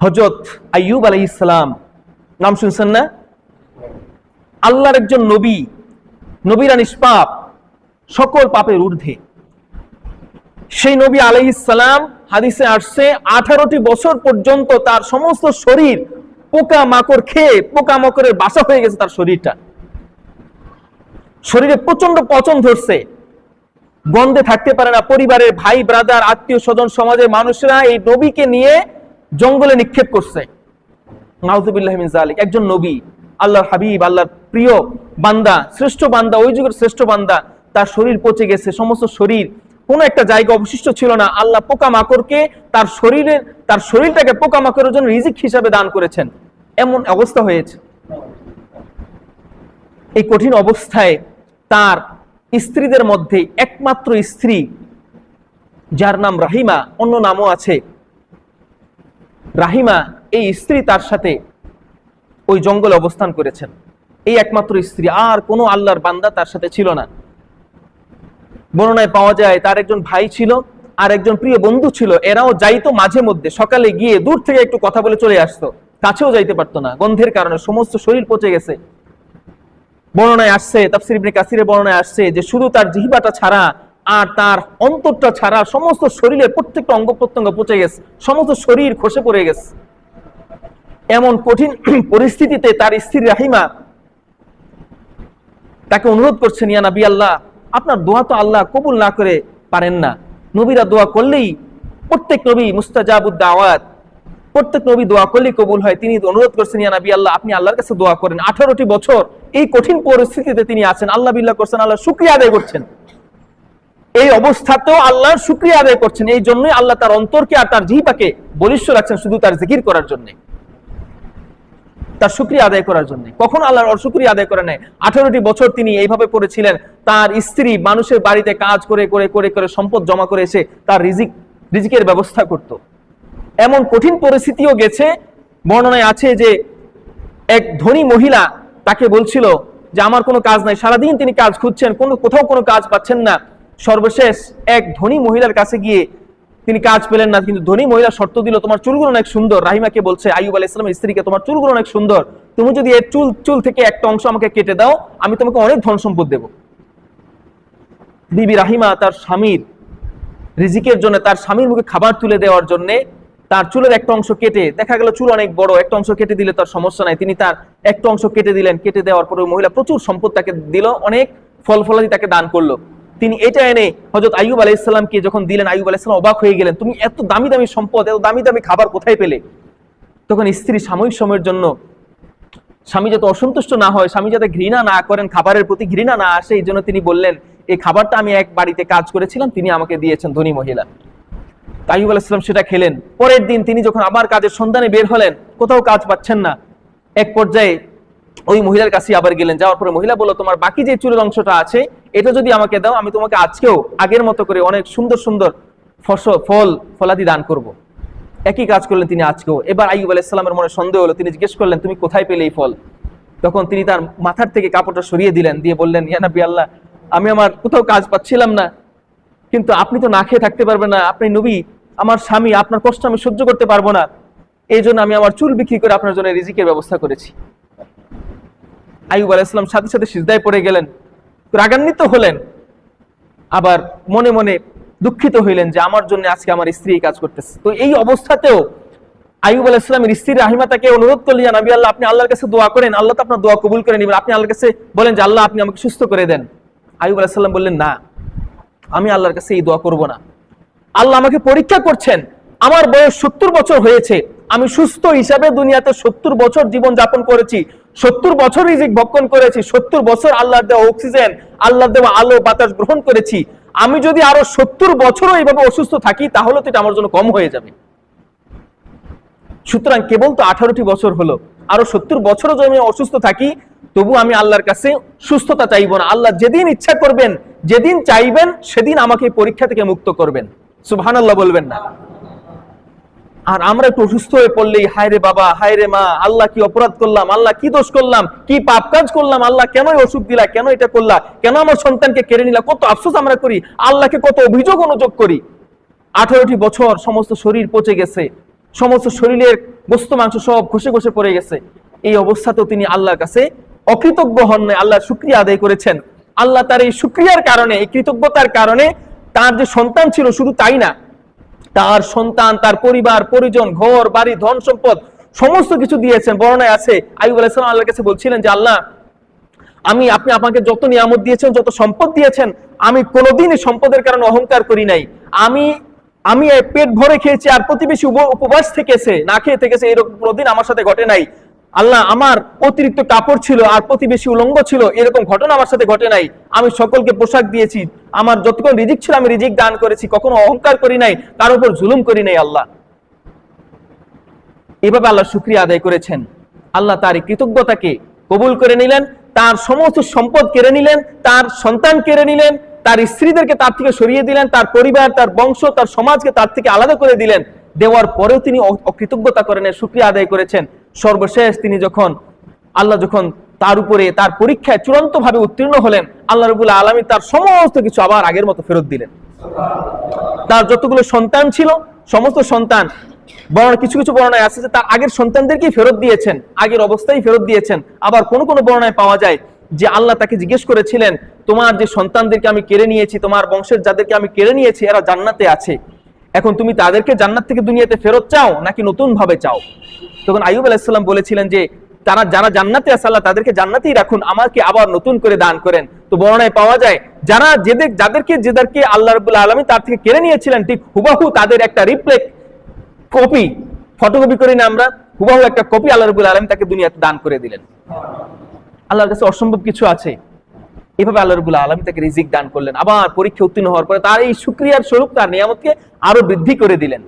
হজরত আইয়ুব আলাই ইসলাম নাম শুনছেন না? আল্লাহর একজন নবী, নবীরা নিষ্পাপ সকল পাপের ঊর্ধ্বে। সেই নবী আলাই ইসলাম হাদিসে আসছে, আঠারোটি বছর পর্যন্ত তার সমস্ত শরীর পোকা মাকড় খেয়ে পোকা মাকড়ের বাসা হয়ে গেছে তার শরীরটা। শরীরে প্রচণ্ড পচন ধরছে। গন্ধে থাকতে পারে না। পরিবারের ভাই ব্রাদার আত্মীয় স্বজন সমাজের মানুষরা এই নবীকে নিয়ে জঙ্গলে নিক্ষেপ করছে। নাউজুবিল্লাহ জালিক একজন নবী, আল্লাহর হাবিব, আল্লাহর প্রিয় বান্দা, শ্রেষ্ঠ বান্দা, ওই যুগের শ্রেষ্ঠ বান্দা, তার শরীর পচে গেছে, সমস্ত শরীর, কোনো একটা জায়গা অবশিষ্ট ছিল না। আল্লাহ পোকা মাকড়কে তার শরীরের তার শরীরটাকে পোকা মাকড়ের জন্য রিজিক হিসাবে দান করেছেন। এমন অবস্থা হয়েছে। এই কঠিন অবস্থায় তার স্ত্রীদের মধ্যে একমাত্র স্ত্রী, যার নাম রাহিমা, অন্য নামও আছে রাহিমা এই স্ত্রী তার সাথে ওই জঙ্গলে অবস্থান করেছেন। এই একমাত্র স্ত্রী, আর কোনো আল্লাহর বান্দা তার সাথে ছিল না। বর্ণনায় পাওয়া যায়, তার একজন ভাই ছিল, আর একজন প্রিয় বন্ধু ছিল। এরাও যাইতো মাঝে মধ্যে, সকালে গিয়ে দূর থেকে একটু কথা বলে চলে আসতো। কাছেও যাইতে পারতো না, গন্ধের কারণে সমস্ত শরীর পচে গেছে। বর্ণনায় আসছে, তাফসির ইবনে কাসিরের বর্ণনায় আসছে যে শুধু তার জিহ্বাটা ছাড়া আর তার অন্তরটা ছাড়া সমস্ত শরীরের প্রত্যেকটা অঙ্গ প্রত্যঙ্গ পচে গেছে, সমস্ত শরীর খসে পড়ে গেছে। এমন কঠিন পরিস্থিতিতে তার স্ত্রী রাহিমা তাকে অনুরোধ করছেন, ইয়া নবী আল্লাহ, আপনার দোয়া তো আল্লাহ কবুল না করে পারেন না। নবীরা দোয়া করলেই প্রত্যেক নবী মুস্তাজাবুদ্দ আওয়াত প্রত্যেক নবী দোয়া করলেই কবুল হয়। তিনি অনুরোধ করছেন, ইয়া নবী আল্লাহ, আপনি আল্লাহর কাছে দোয়া করেন। আঠারোটি বছর এই কঠিন পরিস্থিতিতে তিনি আছেন। আল্লাহ বিল্লাহ করছেন, আল্লাহ শুক্রিয়া আদায় করছেন। এই অবস্থাতেও আল্লাহর শুক্রিয়া আদায় করছেন। এই জন্যই আল্লাহ তার অন্তরকে আর তার জিহিপাকে বলিষ্ঠ রাখছেন শুধু তার জিকির করার জন্য। তার শুক্রিয়া আদায় করার জন্য। কখন আল্লাহর অশুক্রিয়া আদায় করে নেয় আঠারোটি বছর তিনি এইভাবে পড়েছিলেন। তার স্ত্রী মানুষের বাড়িতে কাজ করে করে করে করে সম্পদ জমা করে এসে তার রিজিক, রিজিকের ব্যবস্থা করত। এমন কঠিন পরিস্থিতিও গেছে, বর্ণনায় আছে যে এক ধনী মহিলা তাকে বলছিল যে, আমার কোনো কাজ নাই। সারাদিন তিনি কাজ খুঁজছেন, কোনো, কোথাও কোনো কাজ পাচ্ছেন না। সর্বশেষ এক ধনী মহিলার কাছে গিয়ে তিনি কাজ পেলেন না, কিন্তু ধনী মহিলা শর্ত দিল, তোমার চুলগুলো অনেক সুন্দর। রাহিমাকে বলছে, আইয়ুব আলাইহিস সালামের স্ত্রীকে, তোমার চুলগুলো অনেক সুন্দর। তুমি যদি এর চুল চুল থেকে একটা অংশ আমাকে কেটে দাও, আমি তোমাকে অনেক ধন সম্পদ দেব। বিবি রাহিমা তার স্বামীর রিজিকের জন্য, তার স্বামীর মুখে খাবার তুলে দেওয়ার জন্য তার চুলের একটা অংশ কেটে, দেখা গেল চুল অনেক বড়, একটা অংশ কেটে দিলে তার সমস্যা নাই। তিনি তার একটা অংশ কেটে দিলেন, কেটে দেওয়ার পরে মহিলা প্রচুর সম্পদ তাকে দিল, অনেক ফল ফলাদি তাকে দান করল। তিনি এটা এনে হজরত আইয়ুব আলাইসাল্লামকে যখন দিলেন, আইয়ুব আলাইসাল্লাম অবাক হয়ে গেলেন, তুমি এত দামি দামি সম্পদ, এত দামি দামি খাবার কোথায় পেলে? তখন স্ত্রী সাময়িক সময়ের জন্য, স্বামী যাতে অসন্তুষ্ট না হয়, স্বামী যাতে ঘৃণা না করেন, খাবারের প্রতি ঘৃণা না আসে, এই জন্য তিনি বললেন, এই খাবারটা আমি এক বাড়িতে কাজ করেছিলাম, তিনি আমাকে দিয়েছেন, ধনী মহিলা। তাইব আলাইসালাম সেটা খেলেন। পরের দিন তিনি যখন আবার কাজের সন্ধানে বের হলেন, কোথাও কাজ পাচ্ছেন না। এক পর্যায়ে ওই মহিলার কাছে আবার গেলেন। যাওয়ার পরে মহিলা বলল, তোমার বাকি যে চুলের অংশটা আছে, এটা যদি আমাকে দাও, আমি তোমাকে আজকেও আগের মতো করে অনেক সুন্দর সুন্দর ফসল ফল, ফলাদি দান করব। একই কাজ করলেন তিনি আজকেও। এবার আইব আলাইসালামের মনে সন্দেহ হলো, তিনি জিজ্ঞেস করলেন, তুমি কোথায় পেলে এই ফল? তখন তিনি তার মাথার থেকে কাপড়টা সরিয়ে দিলেন, দিয়ে বললেন ইয়ানাবি আল্লাহ, আমি আমার কোথাও কাজ পাচ্ছিলাম না, কিন্তু আপনি তো না খেয়ে থাকতে পারবেন না। আপনি নবী, আমার স্বামী, আপনার কষ্ট আমি সহ্য করতে পারব না। এই জন্য আমি আমার চুল বিক্রি করে আপনার জন্য রিজিকের ব্যবস্থা করেছি। আইব আলাইসালাম সাথে সাথে সিজদায় পড়ে গেলেন, রাগান্বিত হলেন, আবার মনে মনে দুঃখিত হইলেন যে আমার জন্য আজকে আমার স্ত্রী কাজ করতেছে। তো এই অবস্থাতেও আইব আলাইসালামের স্ত্রী রাহিমা তাকে অনুরোধ করলেন যে আল্লাহ, আপনি আল্লাহর কাছে দোয়া করেন, আল্লাহ তো আপনার দোয়া কবুল করে নেবেন। আপনি আল্লাহর কাছে বলেন যে, আল্লাহ, আপনি আমাকে সুস্থ করে দেন। আইব আলাইসাল্লাম বললেন, না, আমি আল্লাহর কাছে এই দোয়া করব না। আল্লাহ আমাকে পরীক্ষা করছেন। আমার বয়স সত্তর বছর হয়েছে। আমি সুস্থ হিসাবে দুনিয়াতে সত্তর বছর জীবন যাপন করেছি, সত্তর বছর রিজিক ভক্ষণ করেছি, সত্তর বছর আল্লাহর দেওয়া অক্সিজেন আল্লাহর দেওয়া আলো, বাতাস গ্রহণ করেছি। আমি যদি আরও সত্তর বছরও এইভাবে অসুস্থ থাকি, তাহলে তো এটা আমার জন্য কম হয়ে যাবে। সুতরাং কেবল তো আঠারোটি বছর হলো। আরও সত্তর বছরও যদি আমি অসুস্থ থাকি, তবু আমি আল্লাহর কাছে সুস্থতা চাইব না। আল্লাহ যেদিন ইচ্ছা করবেন, যেদিন চাইবেন, সেদিন আমাকে পরীক্ষা থেকে মুক্ত করবেন। সুবহান আল্লাহ বলবেন না। আর আমরা একটু অসুস্থ হয়ে পড়লেই হায় রে বাবা হায় রে মা, আল্লাহ কি অপরাধ করলাম? আল্লাহ কি দোষ করলাম? কি পাপ কাজ করলাম? আল্লাহ কেন অসুখ দিলা? কেন এটা করলা? কেন আমার সন্তানকে কেড়ে নিলা? কত আফসোস আমরা করি, আল্লাহকে কত অভিযোগ অনুযোগ করি। আঠারোটি বছর সমস্ত শরীর পচে গেছে, সমস্ত শরীরের বস্তু মাংস সব ঘষে ঘষে পড়ে গেছে। এই অবস্থাতেও তিনি আল্লাহর কাছে অকৃতজ্ঞ হন নাই আল্লাহ শুক্রিয়া আদায় করেছেন। আল্লাহ তার এই শুক্রিয়ার কারণে, এই কৃতজ্ঞতার কারণে তার যে সন্তান ছিল শুধু তাই না তার সন্তান, তার পরিবার, পরিজন, ঘর, বাড়ি, ধন সম্পদ সমস্ত কিছু দিয়েছেন। বর্ণায় আছে আইব আলাইসালাম আল্লাহর কাছে বলছিলেন যে, আল্লাহ, আমি, আপনি আমাকে যত নিয়ামত দিয়েছেন, যত সম্পদ দিয়েছেন, আমি কোনোদিন এই সম্পদের কারণে অহংকার করি নাই। আমি আমি পেট ভরে খেয়েছি আর প্রতিবেশী উপ- উপবাস থেকেছে, না খেয়ে থেকেছে, এরকম কোনোদিন আমার সাথে ঘটে নাই। আল্লাহ আমার অতিরিক্ত কাপড় ছিল আর প্রতিবেশী উলঙ্গ ছিল, এরকম ঘটনা আমার সাথে ঘটে নাই। আমি সকলকে পোশাক দিয়েছি, আমার যতক্ষণ রিজিক ছিল আমি রিজিক দান করেছি, কখনো অহংকার করি নাই তার উপর জুলুম করি নাই আল্লাহ। এভাবে আল্লাহ শুক্রিয়া আদায় করেছেন। আল্লাহ তার কৃতজ্ঞতাকে কবুল করে নিলেন, তার সমস্ত সম্পদ কেড়ে নিলেন, তার সন্তান কেড়ে নিলেন, তার স্ত্রীদেরকে তার থেকে সরিয়ে দিলেন, তার পরিবার, তার বংশ, তার সমাজকে তার থেকে আলাদা করে দিলেন। দেওয়ার পরেও তিনি অকৃতজ্ঞতা করেন সুক্রিয়া আদায় করেছেন। সর্বশেষ তিনি যখন, আল্লাহ যখন তার উপরে তার পরীক্ষায় চূড়ান্ত ভাবে উত্তীর্ণ হলেন, আল্লাহ রবুল্লা আলমী তার সমস্ত কিছু আবার আগের মতো ফেরত দিলেন। তার যতগুলো সন্তান ছিল, সমস্ত সন্তান বর্ণনা কিছু কিছু বর্ণায় আছে যে তার আগের সন্তানদেরকেই ফেরত দিয়েছেন, আগের অবস্থায় ফেরত দিয়েছেন। আবার কোন কোন বর্ণায় পাওয়া যায় যে আল্লাহ তাকে জিজ্ঞেস করেছিলেন, তোমার যে সন্তানদেরকে আমি কেড়ে নিয়েছি, তোমার বংশের যাদেরকে আমি কেড়ে নিয়েছি, এরা জান্নাতে আছে। এখন তুমি তাদেরকে জান্নাত থেকে দুনিয়াতে ফেরত চাও নাকি নতুন ভাবে চাও? তখন আইয়ুব আলাইসাল্লাম বলেছিলেন যে, তারা যারা জান্নাতে আছে আল্লাহ তাদেরকে জান্নাতেই রাখুন, আমাকে আবার নতুন করে দান করেন। তো বর্ণায় পাওয়া যায়, যারা যেদের, যাদেরকে, যেদেরকে আল্লাহ রবুল্লা আলমী তার থেকে কেড়ে নিয়েছিলেন, ঠিক হুবাহু তাদের একটা রিপ্লেক কপি, ফটোকপি করি না আমরা হুবাহু একটা কপি আল্লাহ রবুল আলম তাকে দুনিয়াতে দান করে দিলেন। আল্লাহর কাছে অসম্ভব কিছু আছে। এভাবে আল্লাহ রবুল্লা আলম তাকে রিজিক দান করলেন। আবার পরীক্ষা উত্তীর্ণ হওয়ার পরে তার এই সুক্রিয়ার স্বরূপ তার নিয়ামতকে আরও বৃদ্ধি করে দিলেন।